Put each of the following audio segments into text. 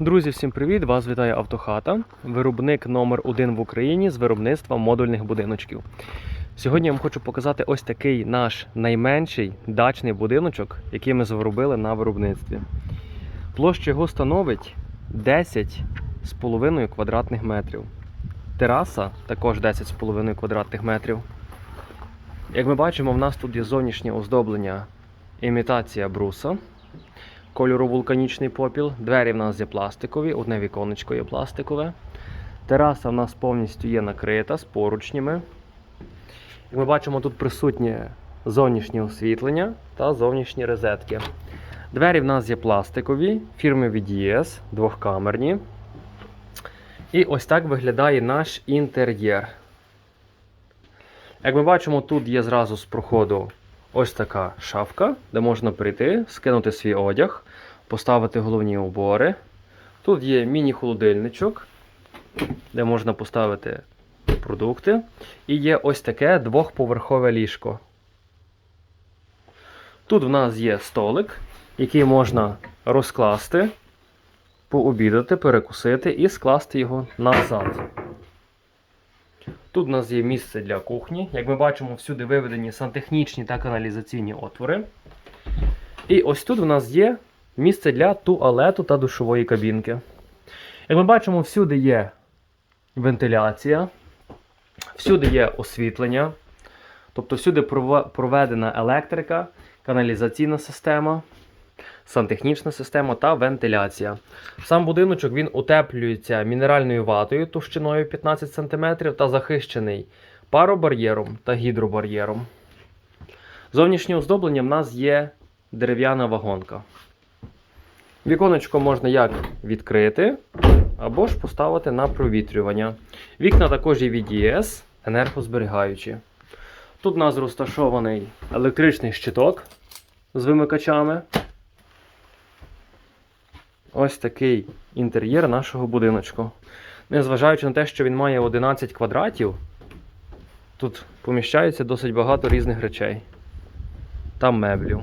Друзі, всім привіт! Вас вітає Автохата, виробник номер 1 в Україні з виробництва модульних будиночків. Сьогодні я вам хочу показати ось такий наш найменший дачний будиночок, який ми зробили на виробництві. Площа його становить 10,5 квадратних метрів. Тераса також 10,5 квадратних метрів. Як ми бачимо, в нас тут є зовнішнє оздоблення імітація бруса кольору вулканічний попіл. Двері в нас є пластикові, одне віконечко є пластикове. Тераса в нас повністю є накрита з поручнями. Як ми бачимо, тут присутнє зовнішнє освітлення та зовнішні розетки. Двері в нас є пластикові, фірми VDS, двохкамерні. І ось так виглядає наш інтер'єр. Як ми бачимо, тут є зразу з проходу ось така шафка, де можна прийти, скинути свій одяг, поставити головні убори. Тут є міні-холодильничок, де можна поставити продукти. І є ось таке двохповерхове ліжко. Тут в нас є столик, який можна розкласти, пообідати, перекусити і скласти його назад. Тут у нас є місце для кухні. Як ми бачимо, всюди виведені сантехнічні та каналізаційні отвори. І ось тут у нас є місце для туалету та душової кабінки. Як ми бачимо, всюди є вентиляція, всюди є освітлення, тобто всюди проведена електрика, каналізаційна система, сантехнічна система та вентиляція. Сам будиночок він утеплюється мінеральною ватою товщиною 15 см та захищений паробар'єром та гідробар'єром. Зовнішнє оздоблення в нас є дерев'яна вагонка. Віконечко можна як відкрити, або ж поставити на провітрювання. Вікна також є VDS, енергозберігаючі. Тут у нас розташований електричний щиток з вимикачами. Ось такий інтер'єр нашого будиночку. Незважаючи на те, що він має 11 квадратів, тут поміщається досить багато різних речей та меблів.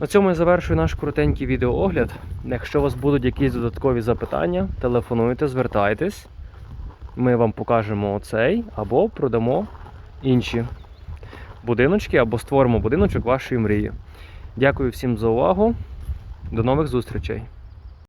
На цьому я завершую наш коротенький відеоогляд. Якщо у вас будуть якісь додаткові запитання, телефонуйте, звертайтесь. Ми вам покажемо оцей або продамо інші будиночки, або створимо будиночок вашої мрії. Дякую всім за увагу. До нових зустрічей!